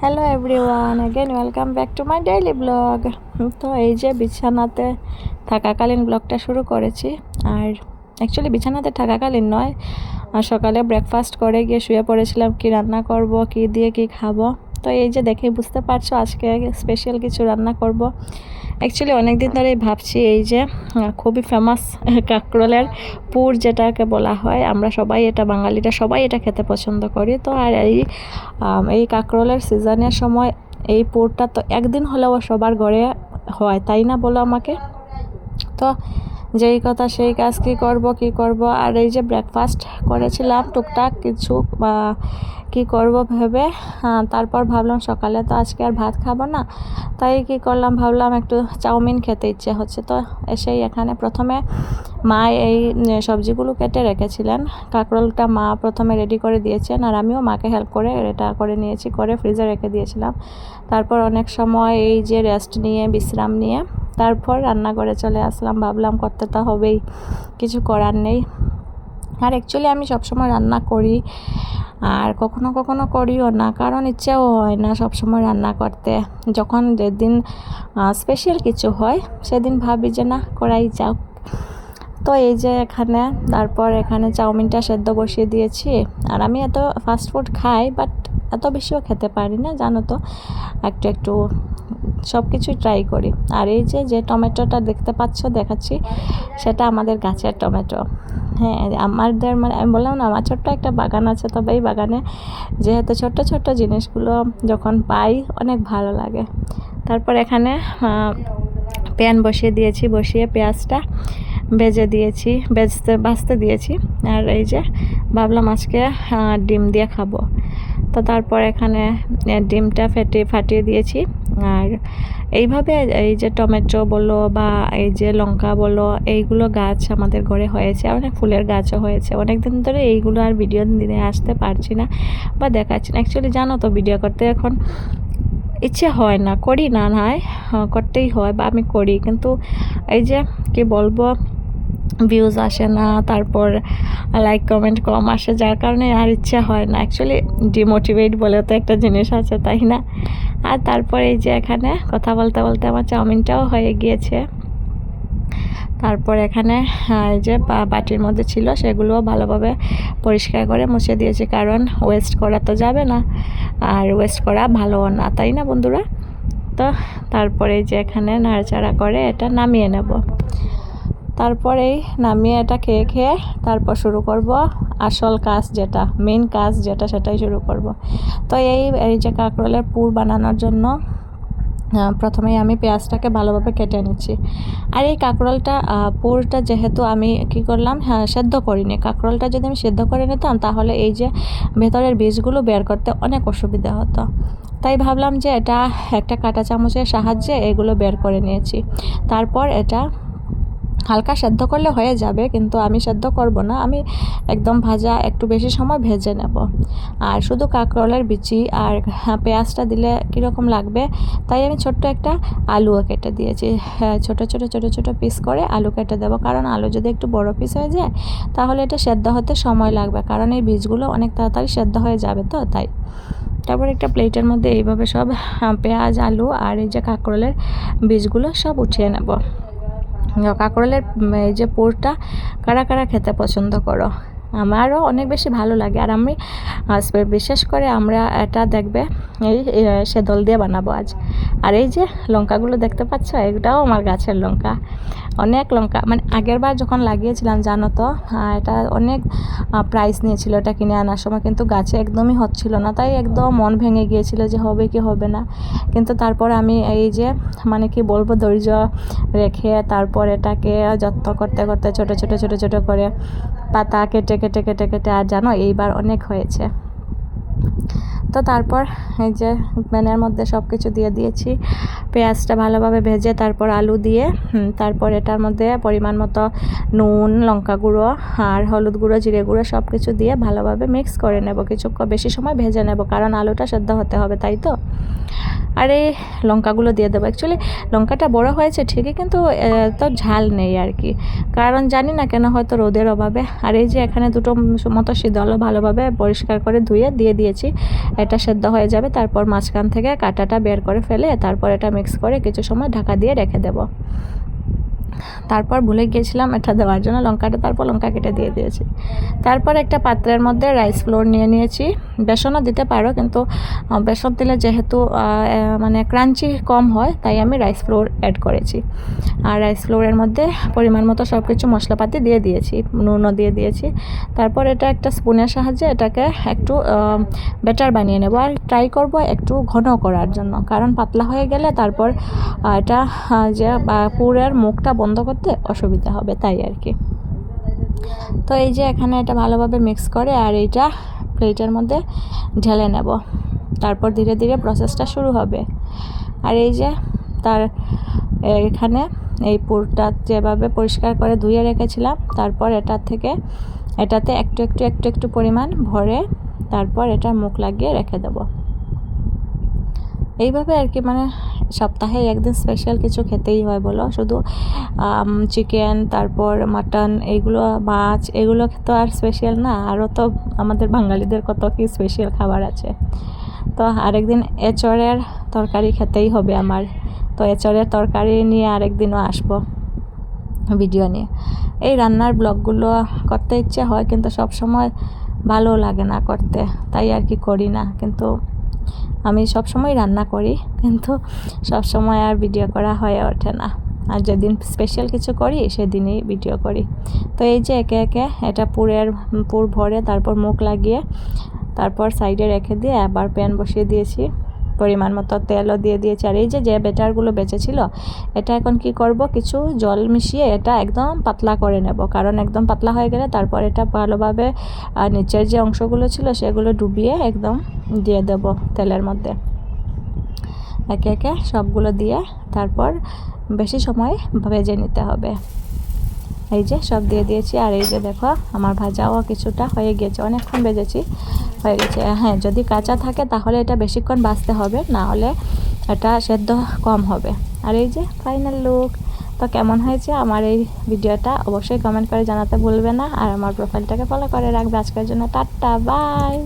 Hello everyone again welcome back to my daily blog তো এই যে বিছানাতে থাকাকালীন ব্লগটা শুরু করেছি। আর অ্যাকচুয়ালি বিছানাতে থাকাকালীন নয়। আর সকালে ব্রেকফাস্ট করে গিয়ে শুয়ে পড়েছিলাম, কি রান্না করব, কি দিয়ে কি খাব। তো এই যে দেখে বুঝতে পারছ, আজকে স্পেশাল কিছু রান্না করব। অ্যাকচুয়ালি অনেক দিন ধরেই ভাবছি এই যে খুবই ফেমাস কাঁকরোলের পুর যেটাকে বলা হয়, আমরা সবাই এটা, বাঙালিরা সবাই এটা খেতে পছন্দ করি। তো আর এই এই কাঁকরোলের সিজনের সময় এই পুরটা তো একদিন হলেও সবার ঘরে হয়, তাই না বলো আমাকে? তো যেই কথা সেই কাজ কি করব কি করব? আর এই যে ব্রেকফাস্ট করেছিলাম টুকটাক কিছু কি করব ভেবে তারপর ভাবলাম সকালে তো আজকে আর ভাত খাব না। তাই কি করলাম, ভাবলাম একটু চাউমিন খেতে ইচ্ছে হচ্ছে। তো এসেই এখানে প্রথমে মা এই সবজিগুলো কেটে রেখেছিলেন। কাঁকরোলটা মা প্রথমে রেডি করে দিয়েছেন, আর আমিও মাকে হেল্প করে এটা করে নিয়েছি, করে ফ্রিজে রেখে দিয়েছিলাম। তারপর অনেক সময় এই যে রেস্ট নিয়ে, বিশ্রাম নিয়ে তারপর রান্নাঘরে চলে আসলাম, ভাবলাম করতে তো হবেই, কিছু করার নেই। আর অ্যাকচুয়ালি আমি সবসময় রান্না করি, আর কখনো কখনো করিও না, কারণ ইচ্ছেও হয় না সবসময় রান্না করতে। যখন যেদিন স্পেশাল কিছু হয়, সেদিন ভাবি যে না, করাই যাক। তো এই যে এখানে, তারপর এখানে চাউমিনটা সেদ্ধ বসিয়ে দিয়েছি। আর আমি এত ফাস্ট ফুড খাই বাট এত বেশিও খেতে পারি না, জানো তো? একটু একটু সব কিছুই ট্রাই করি। আর এই যে যে টমেটোটা দেখতে পাচ্ছ, দেখাচ্ছি, সেটা আমাদের গাছের টমেটো। হ্যাঁ আমাদের মানে আমি বললাম না, আমার ছোট্ট একটা বাগান আছে, তবে এই বাগানে যেহেতু ছোট্ট ছোট্ট জিনিসগুলো যখন পাই, অনেক ভালো লাগে। তারপর এখানে প্যান বসিয়ে দিয়েছি, বসিয়ে পেঁয়াজটা ভেজে দিয়েছি বেজতে ভাজতে দিয়েছি। আর এই যে, ভাবলাম আজকে ডিম দিয়ে খাব। তো তারপর এখানে ডিমটা ফেটে, ফাটিয়ে দিয়েছি। আর এইভাবে এই যে টমেটো বলো বা এই যে লঙ্কা বলো এইগুলো গাছ আমাদের ঘরে হয়েছে অনেক ফুলের গাছও হয়েছে। অনেক দিন ধরে এইগুলো আর ভিডিও দিনে আসতে পারছি না বা দেখাচ্ছি না। অ্যাকচুয়ালি জানো তো ভিডিও করতে এখন ইচ্ছে হয় না করি না নয় হ্যাঁ, করতেই হয় বা আমি করি। কিন্তু এই যে কি বলব ভিউজ আসে না, তারপর লাইক কমেন্ট কম আসে, যার কারণে আর ইচ্ছা হয় না। অ্যাকচুয়ালি ডিমোটিভেট বলে তো একটা জিনিস আছে, তাই না? আর তারপর এই যে এখানে কথা বলতে বলতে আমার চাউমিনটাও হয়ে গিয়েছে। তারপর এখানে এই যে বাটির মধ্যে ছিল, সেগুলোও ভালোভাবে পরিষ্কার করে মুছে দিয়েছি, কারণ ওয়েস্ট করা তো যাবে না। আর ওয়েস্ট করা ভালোও না, তাই না বন্ধুরা? তো, তারপরে যে এখানে নাড়াচাড়া করে এটা নামিয়ে নেব। তারপরেই নামিয়ে এটা খেয়ে খেয়ে তারপর শুরু করব আসল কাজ যেটা মেন কাজ যেটা সেটাই শুরু করব। তো এই এই যে কাঁকরোলের পুর বানানোর জন্য প্রথমেই আমি পেঁয়াজটাকে ভালোভাবে কেটে নিচ্ছি। আর এই কাঁকরোলটা পুরটা যেহেতু আমি কি করলাম হ্যাঁ সেদ্ধ করিনি। কাঁকরোলটা যদি আমি সেদ্ধ করে নিতাম, তাহলে এই যে ভেতরের বীজগুলো বের করতে অনেক অসুবিধা হতো। তাই ভাবলাম যে এটা একটা কাঁটা চামচের সাহায্যে এগুলো বের করে নিয়েছি। তারপর এটা হালকা সেদ্ধ করলে হয়ে যাবে কিন্তু আমি সেদ্ধ করব না। আমি একদম ভাজা একটু বেশি সময় ভেজে নেব। আর শুধু কাঁকরোলের বিচি আর হ্যাঁ, পেঁয়াজটা দিলে কীরকম লাগবে তাই আমি ছোট্ট একটা আলুও কেটে দিয়েছি। হ্যাঁ ছোটো ছোটো ছোটো ছোটো পিস করে আলু কেটে দেবো। কারণ আলু যদি একটু বড় পিস হয়ে যায় তাহলে এটা সেদ্ধ হতে সময় লাগবে। কারণ এই বীজগুলো অনেক তাড়াতাড়ি সেদ্ধ হয়ে যাবে তো তাই। তারপর একটা প্লেটের মধ্যে এইভাবে সব পেঁয়াজ আলু আর এই যে কাঁকরোলের বীজগুলো সব উঠিয়ে নেব। কাঁকরোলের এই যে পোরটা, কারা কারা খেতে পছন্দ করো? আমারও অনেক বেশি ভালো লাগে। আর আমি বিশেষ করে আমরা এটা দেখবে, এই সে সেদল দিয়ে বানাবো আজ। আর এই যে লঙ্কাগুলো দেখতে পাচ্ছ, এটাও আমার গাছের লঙ্কা। অনেক লঙ্কা মানে আগের বার যখন লাগিয়েছিলাম, জানো তো এটা অনেক প্রাইস নিয়েছিল এটা কিনে আনার সময়, কিন্তু গাছে একদমই হচ্ছিল না। তাই একদম মন ভেঙে গিয়েছিল যে হবে কি হবে না। কিন্তু তারপর আমি এই যে মানে কি বলব ধৈর্য রেখে তারপর এটাকে যত্ন করতে করতে ছোট ছোট ছোট ছোট করে পাতা কেটে কেটে কেটে কেটে, আর জানো এইবার অনেক হয়েছে। তো তারপর এই যে প্যানের মধ্যে সব কিছু দিয়ে দিয়েছি। পেঁয়াজটা ভালোভাবে ভেজে তারপর আলু দিয়ে তারপর এটার মধ্যে পরিমাণ মতো নুন, লঙ্কা গুঁড়ো আর হলুদ গুঁড়ো, জিরে গুঁড়ো সব কিছু দিয়ে ভালোভাবে মিক্স করে নেব। কিছু বেশি সময় ভেজে নেব, কারণ আলুটা সেদ্ধ হতে হবে, তাই তো? আর এই লঙ্কাগুলো দিয়ে দেবো। অ্যাকচুয়ালি লঙ্কাটা বড় হয়েছে ঠিকই, কিন্তু তো ঝাল নেই আর কি। কারণ জানি না কেন হয়তো রোদের অভাবে। আর এই যে এখানে দুটো মতো শীতল ভালোভাবে পরিষ্কার করে ধুয়ে দিয়ে দিয়েছি। এটা সেদ্ধ হয়ে যাবে, তারপর মাঝখান থেকে কাঁটাটা বের করে ফেলে, তারপর এটা মিক্স করে কিছু সময় ঢাকা দিয়ে রেখে দেবো। তারপর ভুলে গিয়েছিলাম এটা দেওয়ার জন্য লঙ্কাটা, তারপর লঙ্কা কেটে দিয়ে দিয়েছি। তারপর একটা পাত্রের মধ্যে রাইস ফ্লোর নিয়ে নিয়েছি। বেসনও দিতে পারো, কিন্তু বেসন দিলে যেহেতু মানে ক্রাঞ্চি কম হয়, তাই আমি রাইস ফ্লোর অ্যাড করেছি। আর রাইস ফ্লোরের মধ্যে পরিমাণ মতো সব কিছু মশলাপাতি দিয়ে দিয়েছি, নুনও দিয়ে দিয়েছি। তারপর এটা একটা স্পুনের সাহায্যে এটাকে একটু বেটার বানিয়ে নেব। আর ট্রাই করব একটু ঘন করার জন্য, কারণ পাতলা হয়ে গেলে তারপর এটা যে পুরের মুখটা বন্ধ করতে অসুবিধা হবে, তাই আর কি। তো এই যে এখানে এটা ভালোভাবে মিক্স করে আর এইটা প্লেটের মধ্যে ঢেলে নেব। তারপর ধীরে ধীরে প্রসেসটা শুরু হবে। আর এই যে তার এখানে এই পুরটা যেভাবে পরিষ্কার করে ধুয়ে রেখেছিলাম, তারপর এটার থেকে এটাতে একটু একটু একটু একটু পরিমাণ ভরে তারপর এটার মুখ লাগিয়ে রেখে দেবো। এইভাবে আর কি মানে সপ্তাহে একদিন স্পেশাল কিছু খেতেই হয়, বলো? শুধু চিকেন তারপর মাটন এইগুলো মাছ, এগুলো তো আর স্পেশাল না। আরও তো আমাদের বাঙালিদের কত কি স্পেশাল খাবার আছে। তো আরেকদিন এচড়ের তরকারি খেতেই হবে আমার। তো এচড়ের তরকারি নিয়ে আরেকদিনও আসব ভিডিও নিয়ে। এই রান্নার ব্লগগুলো করতে ইচ্ছে হয়, কিন্তু সব সময় ভালো লাগে না করতে। তাই আর কি করি না, কিন্তু আমি সব সময় রান্না করি, কিন্তু সব সময় আর ভিডিও করা হয়ে ওঠে না। আর যেদিন স্পেশাল কিছু করি, সেদিনই ভিডিও করি। তো এই যে একে একে, এটা পুরের, পুর ভরে তারপর মুখ লাগিয়ে, তারপর সাইডে রেখে দিয়ে আবার প্যান বসিয়ে দিয়েছি। পরিমাণ মতো তেলও দিয়ে দিয়েছি। আর এই যে যে বেটারগুলো বেঁচেছিল, এটা এখন কি করব? কিছু জল মিশিয়ে এটা একদম পাতলা করে নেব। কারণ একদম পাতলা হয়ে গেলে তারপর এটা ভালোভাবে নিচের যে অংশগুলো ছিল, সেগুলো ডুবিয়ে একদম দিয়ে দেব তেলের মধ্যে। একে একে সবগুলো দিয়ে তারপর বেশি সময় ভেজে নিতে হবে। এই যে সব দিয়ে দিয়েছি, আর এই যে দেখো আমার ভাজাও কিছুটা হয়ে গিয়েছে, অনেকক্ষণ ভেজেছি, হয়ে গেছে। হ্যাঁ যদি কাঁচা থাকে তাহলে এটা বেশিক্ষণ বাঁচতে হবে, না হলে এটা সেদ্ধ কম হবে। আর এই যে ফাইনাল লুক তো কেমন হয়েছে আমার এই ভিডিওটা অবশ্যই কমেন্ট করে জানাতে ভুলবে না, আর আমার প্রোফাইলটাকে ফলো করে রাখবে। আজকের জন্য টাটা বাই